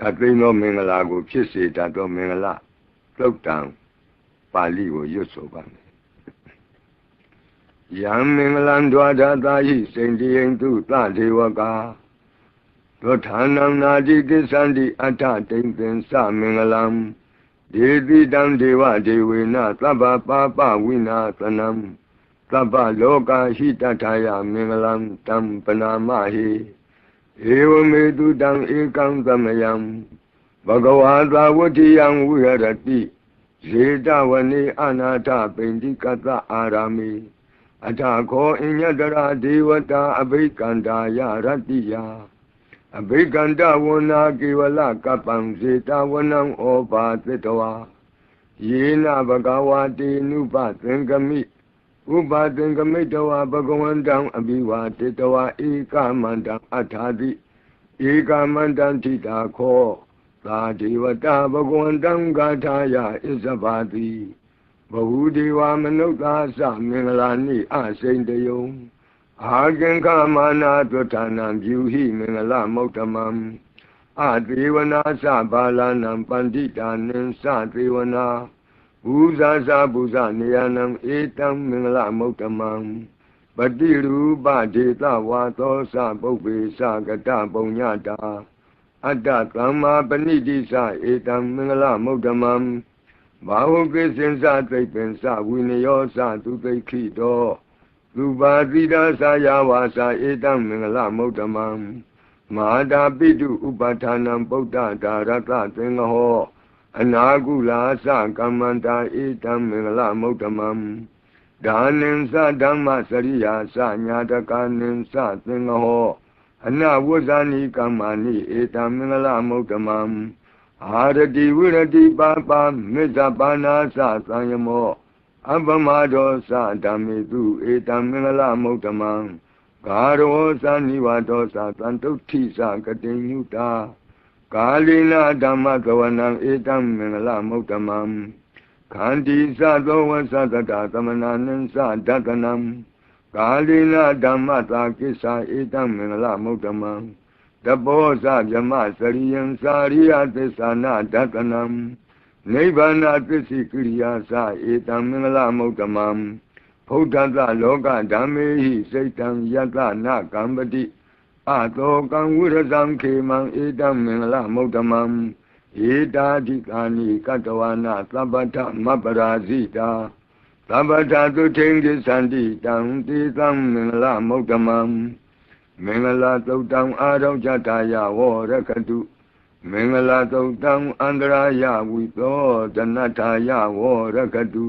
ခတ်သိမ်းသောမင်္ဂလာကို ဖြစ်စေတတ်သောမင်္ဂလာသုတ်တံပါဠိကိုရွတ်ဆိုပါမယ်ယံမင်္ဂလံဒွါဒသာဟိစိန်တိယံတုသဒေဝကာသောဌာနံနာတိကိသန္တိအထတိံသင်္သမင်္ဂလံဒေတိတံဒေဝဒေဝေနသဗ္ဗပါပဝိနာသနံသဗ္ဗလောကဟိတထာယမင်္ဂလံတံပနာမဟိ ဧဝမေတုတံဧကံသမယံဘဂဝါသာဝတိယံဝိရတိဇေတဝနေအနာထပိန္တိကတအာရမေအထာခောအညတရာဒေဝတာအဘိကန္တာယရတ္တိယအဘိကန္တဝနာကေဝလကပ္ပံဇေတဝနံဩဘာသတ္တဝါယေနဘဂဝါတေနုပသင်္ကမိ ဥပါသင်္ကမိတဝါဘဂဝန္တံအဘိဝါတေတဝါဧကမန္တံအထာတိဧကမန္တံထိတာခောသာဒေဝတာဘဂဝန္တံဂါထာယဣဇဘာတိဘဝုဒေဝမနုဿာသမင်္ဂလာနိအစိန်တယုံအာကင်္ခမာနာသွဌာနံပြုဟိမင်္ဂလမௌတမံအသေဝနာသဘာလနံပန္တိတာနင်္စသေဝနာ ဘူဇာဇာဘူဇနေယနံဧတံမင်္ဂလမௌတမံပတိရူပဒေတဝါသောသပုပ္ပေသကတပုံညတာအတ္တသမ္မာပဏိတိသဧတံမင်္ဂလမௌတမံဘာဝကိစင်္စသိပ္ပင်္စဝိနယောသသူသိခိတောသူပါတိတာသာယဝါစာဧတံမင်္ဂလမௌတမံမဟာတာပိတုဥပဌာနံဗုဒ္ဓဒါရတသင်္ဃဟော အနာကုလာသကမ္မန္တာဧတံမင်္ဂလမௌတမံဒါနင်္စဓမ္မစရိယာသညာတကနင်္စသင်္ဃဟောအနဝဇာနိကမ္မာနိဧတံမင်္ဂလမௌတမံအာရတိဝိရတိပါပါမေဇပါနာသသံယမောအပမဒောသဓမ္မေတုဧတံမင်္ဂလမௌတမံဂါရောသနိဝဒောသသံတုဋ္ဌိသကတိညုတာ ကာလိနာဓမ္မကဝနံဧတံမင်္ဂလမௌတမံခန္တီသသောဝသတတသမနာနံသဒတနံကာလိနာဓမ္မသာကိစ္ဆာဧတံမင်္ဂလမௌတမံတဘောဇဗြမစရိယံစာရိယသစ္ဆာနာဒတနံနိဗ္ဗာနသစ္စိကိရိယာသဧတံမင်္ဂလမௌတမံဘုဒ္ဓသလောကဓမ္မေဟိစိတ်တံယတနာကံပတိ အတောကံဝိရဇံခေမံဧတံမင်္ဂလမௌတမံဧတာဓိကာနိကတဝနာသဗ္ဗထမပရာဇိတာသဗ္ဗထသုထိန်ကိသန္တိတံတိသံမင်္ဂလမௌတမံမင်္ဂလာသုတ်တံအာရောကြတာယဝရကတုမင်္ဂလာသုတ်တံအန္တရာယဝိသောဒနထာယဝရကတု